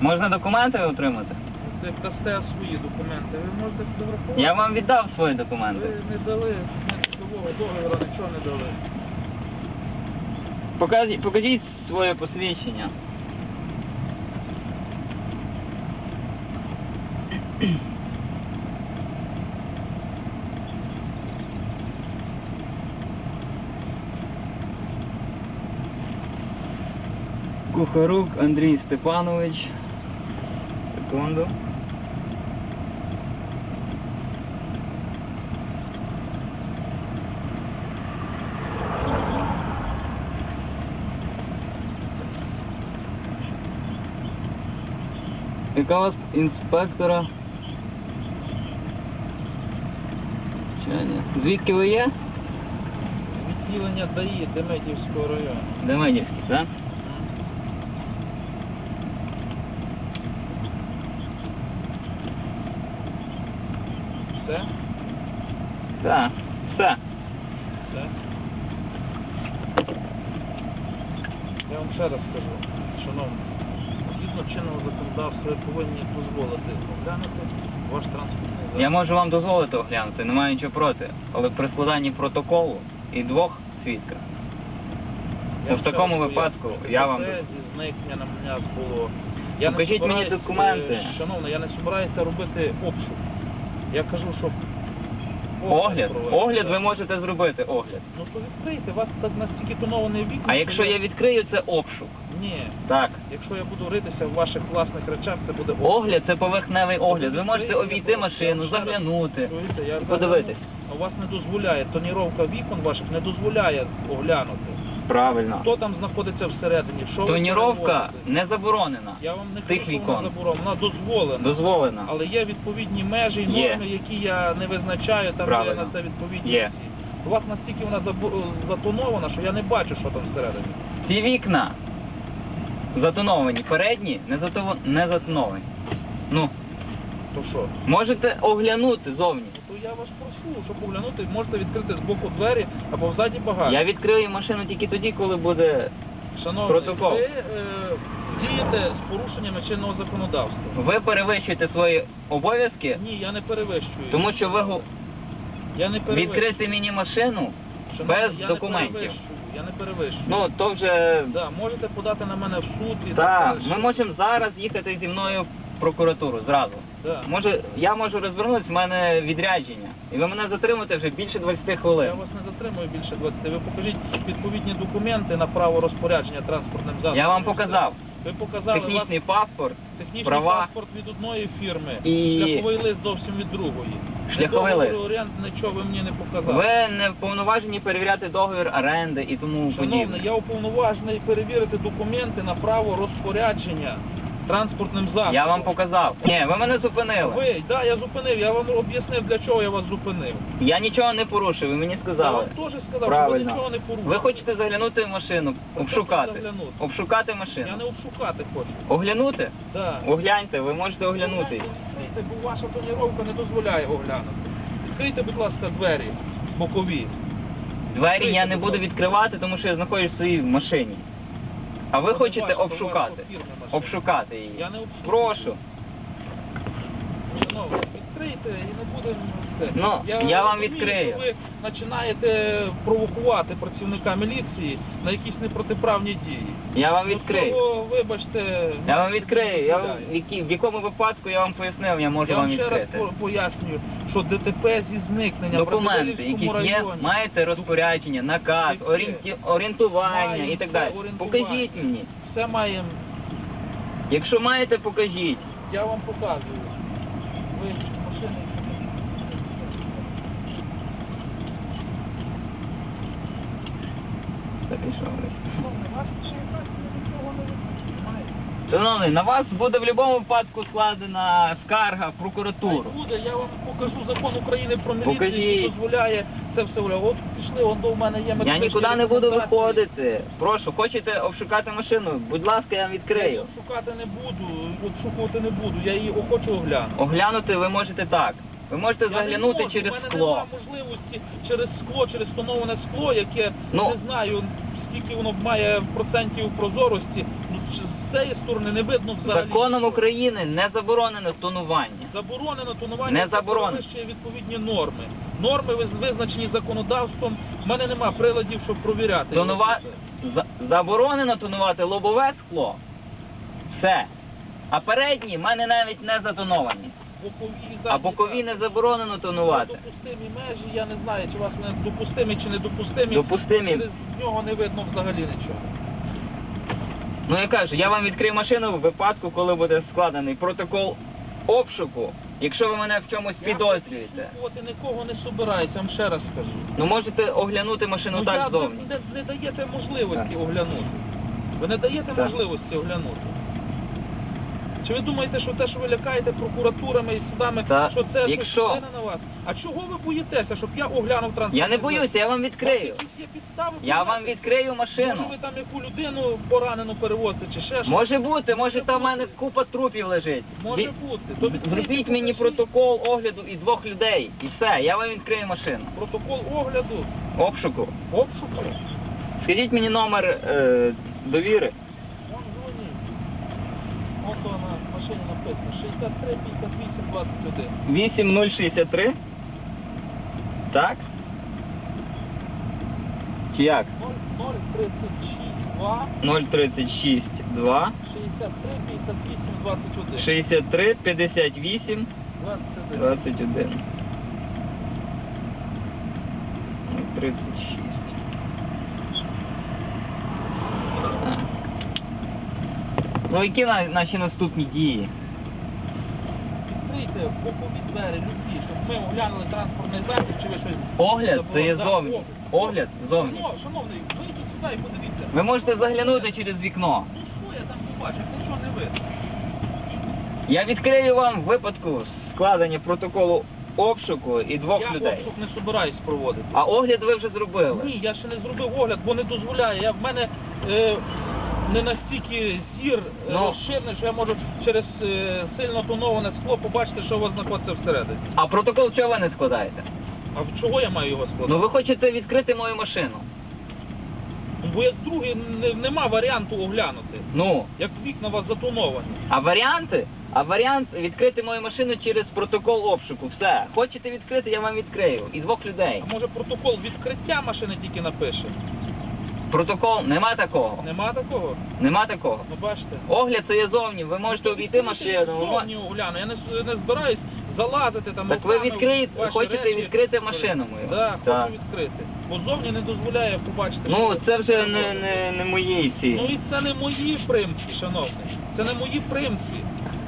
Можна документи отримати? Як дасте свої документи, ви можете фотографувати. Я вам віддав свої документи. Ви не дали нового договору, нічого не дали. Покажіть, покажіть своє посвідчення. Кухарук Андрій Степанович. Секунду. Яка у вас інспектора? Чайня. Звідки ви є? Відділення ДАІ Демидівського району. Демидівський, так? Так. Все. Все? Я вам ще раз скажу, шановні, згідно чинного законодавства ви повинні дозволити оглянути ваш транспортний засіб. Я можу вам дозволити оглянути, немає нічого проти. Але при складанні протоколу і двох свідків. Я в ще такому раз випадку поясню, я вам це зі зникненням мене було. Я не Покажіть мені собираюсь, документи. е, Шановний, я не збираюся робити обшук. Я кажу, що Огляд. Огляд ви можете зробити огляд. Ну то відкрийте, у вас так настільки тонований вікно. А якщо я відкрию, це обшук. Ні. Так. Якщо я буду ритися в ваших власних речах, це буде обшук. Огляд це поверхневий огляд. Ви можете обійти машину, заглянути. Чуєте, я подивитись. а У вас не дозволяє, тоніровка вікон ваших не дозволяє оглянути. Правильно. Хто там знаходиться всередині? Що ви Тоніровка перевозите? не заборонена. Я вам не кажу, що вікон. вона заборонена, вона дозволена. Дозволена. Але є відповідні межі і Є. норми, які я не визначаю, там Правильно. є на це відповідні. Є. ці. У вас настільки вона забо- затонована, що я не бачу, що там всередині. Ці вікна затоновані. Передні не, затово... не затоновані. Ну, То що? можете оглянути зовні. Я вас прошу, щоб поглянути, можете відкрити з боку двері або взаді багажник. Я відкрию машину тільки тоді, коли буде. Шановний, Протокол. ви е, дієте з порушеннями чинного законодавства. Ви перевищуєте свої обов'язки, Ні, я не перевищую. тому що ви го- я не перевищую. відкрити мені машину Шановний, без я документів. Не перевищую. Я не перевищую. Ну то вже Да, можете подати на мене в суд і так. далі. Ми можемо зараз їхати зі мною в прокуратуру зразу. Да. Може, я можу розвернутися, в мене відрядження. І ви мене затримуєте вже більше 20 Я вас не затримую більше 20. Ви покажіть відповідні документи на право розпорядження транспортним засобом. Я вам показав Ви показали технічний паспорт. технічний права. паспорт від одної фірми, І- шляховий лист зовсім від другої. Шляховий лист. договору оренди, нічого ви мені не показали. Ви не вповноважені перевіряти договір оренди і тому Шановний, подібне. я уповноважений перевірити документи на право розпорядження транспортним засобом. Я вам показав. Ні, ви мене зупинили. Ви, да, я зупинив, я вам об'яснив, для чого я вас зупинив. Я нічого не порушив, ви мені Я сказали. вам теж сказав, що ви Правильно. нічого не порушили. Ви хочете заглянути в машину, обшукати. заглянути? Обшукати Я машину. не обшукати хочу. Оглянути? Да. Огляньте, ви можете оглянути. Відкрийте, бо ваша тоніровка не дозволяє оглянути. Відкрийте, будь ласка, двері бокові. Двері я не буду відкривати, тому що я знаходжусь в своїй машині. А ви хочете обшукати? Обшукати її. Я не обшукую. Прошу. Шановні, відкрийте і не будемо це. Ну, я вам розумію, відкрию. що Ви починаєте провокувати працівника міліції на якісь непротиправні дії. Я вам відкрию. того, вибачте, Я вам відкрию. Я вам, в, які- в якому випадку я вам пояснив, я можу Я вам вам ще раз відкрити. по- пояснюю, що ДТП зі зникнення в Документи, які є, районі. маєте розпорядження, наказ, орієнті- орієнтування Маємо і так це далі. орієнтування. Покажіть мені. Все маємо, Якщо маєте, покажіть. я вам показую. Ви машини. Так, і що ви? Шановний. Шановний, на вас буде в будь-якому випадку складена скарга в прокуратуру. Хай буде, я вам покажу закон України про міліцію, Покажіть. який дозволяє це все. От пішли, он до мене є Я медичні нікуди не буду рекомендації. виходити. Прошу, хочете обшукати машину? Будь ласка, я вам Я її відкрию. обшукати не буду, обшукувати не буду, я її охочу оглянути. Оглянути ви можете так. Ви можете Я не заглянути можу, через в мене скло. немає можливості через скло, через тоноване скло, яке Ну. не знаю, скільки воно має процентів прозорості. Ну з цієї сторони не видно взагалі. Законом. України не заборонено тонування. Заборонено тонування, Не це заборонено. перевищує відповідні норми. Норми виз- визначені законодавством. У мене нема приладів, щоб провіряти. Тонува... за- Заборонено тонувати лобове скло. Все. А передні в мене навіть не затоновані. А бокові не заборонено тонувати. Допустимі межі, я не знаю, чи у вас не допустимі чи не допустимі. Через нього не видно взагалі нічого. Ну я кажу, я вам відкрию машину в випадку, коли буде складений протокол обшуку, якщо ви мене в чомусь підозрюєте. І нікого не собираюся, вам ще раз скажу. Ну можете оглянути машину Ну, я, так ви зовні. не, не даєте можливості Так. оглянути. Ви не даєте Так. можливості оглянути. Чи ви думаєте, що те, що ви лякаєте прокуратурами і судами, Та, що це якщо- щось вплине на вас? А чого ви боїтеся, щоб я оглянув транспорт? Я не боюся, я вам відкрию. Є підстави Я вам боятися? відкрию машину. Може ви там яку людину поранену перевозите, чи ще щось? Може бути, може там в мене купа трупів лежить. Може Ві- бути. То відкрийте, Зробіть мені покажіть. протокол огляду і двох людей. І все, я вам відкрию машину. Протокол огляду, Обшуку. обшуку. Скажіть мені номер е, довіри. Ото на машині написано 63 58 21. 8063. Так? Чи як? 036 2 036 2 63 58 21. 63 58 21. 21. 36. Ну, які на- наші наступні дії? Відкрийте бокові двері, любі, щоб ми оглянули транспортний засіб, чи ви щось... Огляд це є зовні. огляд. Зовні. Шановний, Шановний, вийдіть сюди і подивіться. Ви можете заглянути через вікно. Ну що я там побачу, нічого не видно. Я відкрию вам в випадку складення протоколу обшуку і двох я людей. обшук не собираюсь проводити. А огляд ви вже зробили. Ні, я ще не зробив огляд, бо не дозволяє. Я в мене е, не настільки зір е, Ну. розширений, що я можу через е, сильно тоноване скло побачити, що у вас знаходиться всередині. А протокол чого ви не складаєте? А в чого я маю його складати? Ну ви хочете відкрити мою машину. Бо як другий не, нема варіанту оглянути. Ну, Як вікна у вас затоновані. а варіанти? А варіант відкрити мою машину через протокол обшуку. Все. Хочете відкрити, я вам відкрию. І двох людей. А може протокол відкриття машини тільки напише? Протокол нема такого. Нема такого? Нема такого. Ну бачите. Огляд це є зовні. Ви можете обійти машину. ви мо- Зовні огляну. Я не, с- не збираюсь залазити там. Так ви руками відкриєте- ваші хочете речі. відкрити машину мою? Да, Так. хочу відкрити. Бо зовні не дозволяє побачити. Ну, що це вже не, не, не мої ці. Ну і це не мої примці, шановний. Це не мої примці.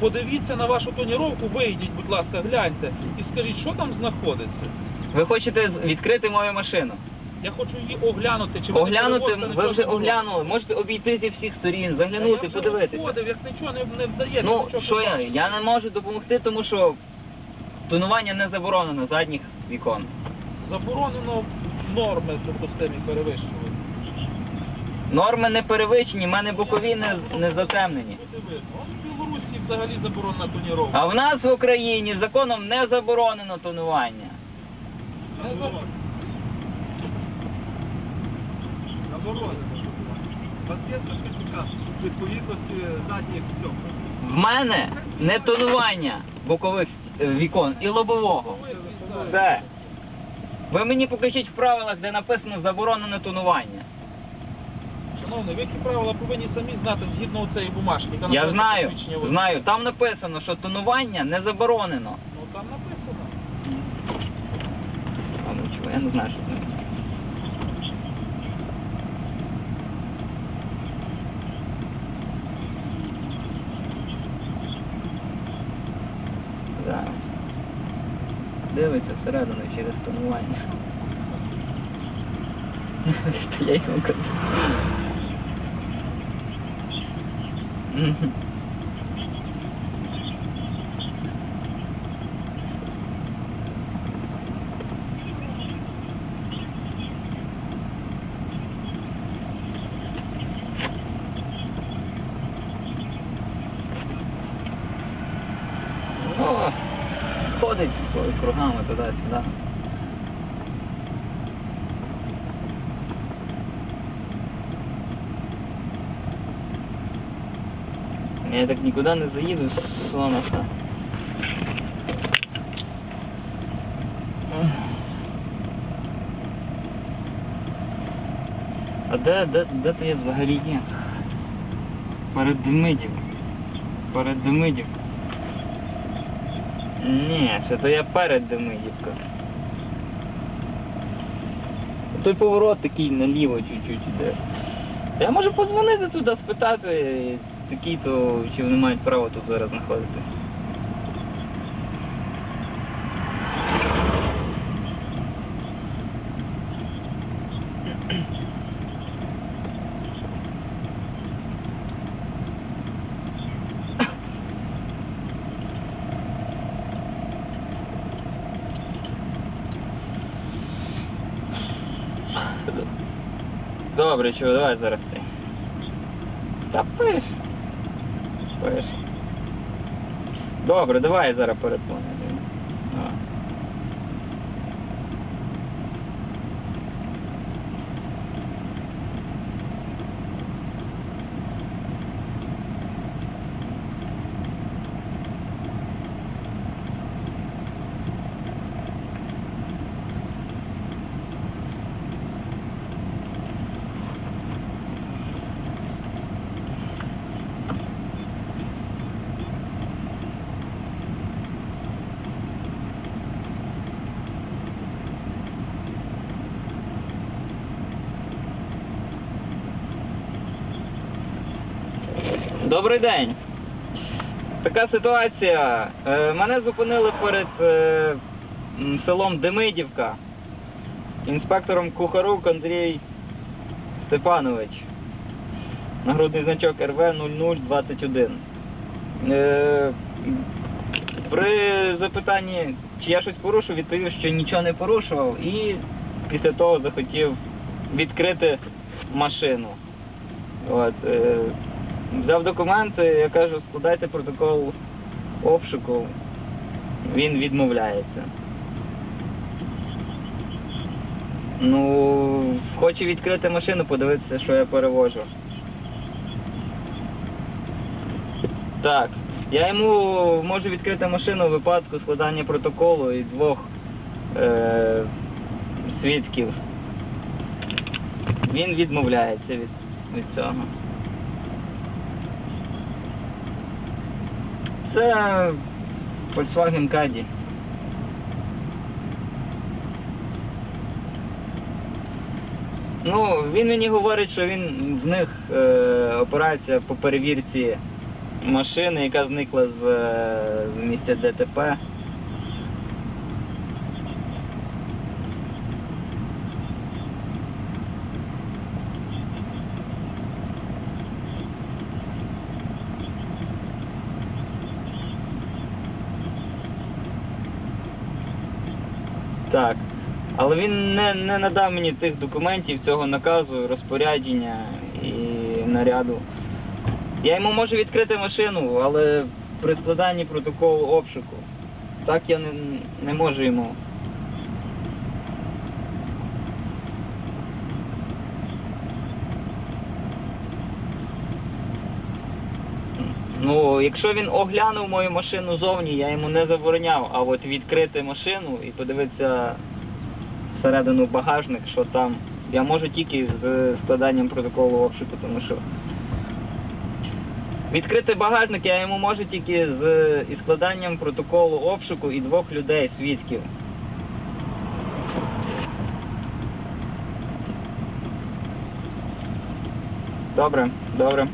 Подивіться на вашу тоніровку, вийдіть, будь ласка, гляньте і скажіть, що там знаходиться. Ви хочете з- відкрити мою машину? Я хочу її оглянути. Чи Оглянути, перевозите ви нічого вже оглянули. Можете обійти зі всіх сторін, заглянути, Я вже подивитися. обходив, як нічого не, не вдається. Ну, нічого що я? Я не можу допомогти, тому що тонування не заборонено задніх вікон. Заборонено норми допустимі перевищувати. Норми не перевищені, в мене бокові не, не затемнені. Буде видно. От в Білорусі взагалі заборонена тоніровка. А в нас в Україні законом не заборонено тонування. Не заборонено. Заборонено. У вас є сертифікат відповідності задніх цьому? В мене не тонування бокових е, вікон і лобового. Все. Ви мені покажіть в правилах, де написано заборонене тонування. Шановний, ви ці правила повинні самі знати згідно цієї бумажки. яка Я називається знаю, водія. знаю. Там написано, що тонування не заборонено. Ну там написано. А ну чого, я не знаю, що це. Зараз. Дивиться всередину через тонування. Я йому кажу. Кругами туди-сюди. Я так нікуди не заїду з Соноса. А де, де, де то я взагалі є? Перед Демидів. Перед Демидів. Ні, це то я перед Демидівка. Той поворот такий наліво чуть-чуть іде. Я можу подзвонити туди, спитати, такі то, чи вони мають право тут зараз знаходитися. Добре, чого, давай зараз ти. Та пиш. Пиш. Добре, давай я зараз передзвоню. Давай. Добрий день. Така ситуація. Е, Мене зупинили перед е, селом Демидівка. Інспектором Кухарук Андрій Степанович. Нагрудний значок РВ 0021. Е, При запитанні, чи я щось порушив, відповів, що нічого не порушував і після того захотів відкрити машину. От, взяв документи, я кажу, складайте протокол обшуку. Він відмовляється. Ну, хоче відкрити машину, подивитися, що я перевожу. Так. Я йому можу відкрити машину у випадку складання протоколу і двох е- свідків. Він відмовляється від, від цього. Це Volkswagen Caddy. Ну, він мені говорить, що він в них е, операція по перевірці машини, яка зникла з, е, з місця ДТП. Так. Але він не, не надав мені тих документів, цього наказу, розпорядження і наряду. Я йому можу відкрити машину, але при складанні протоколу обшуку. Так я не, не можу йому. Ну, якщо він оглянув мою машину зовні, я йому не забороняв, а от відкрити машину і подивитися всередину багажник, що там. Я можу тільки з складанням протоколу обшуку, тому що відкрити багажник я йому можу тільки з із складанням протоколу обшуку і двох людей, свідків. Добре, добре.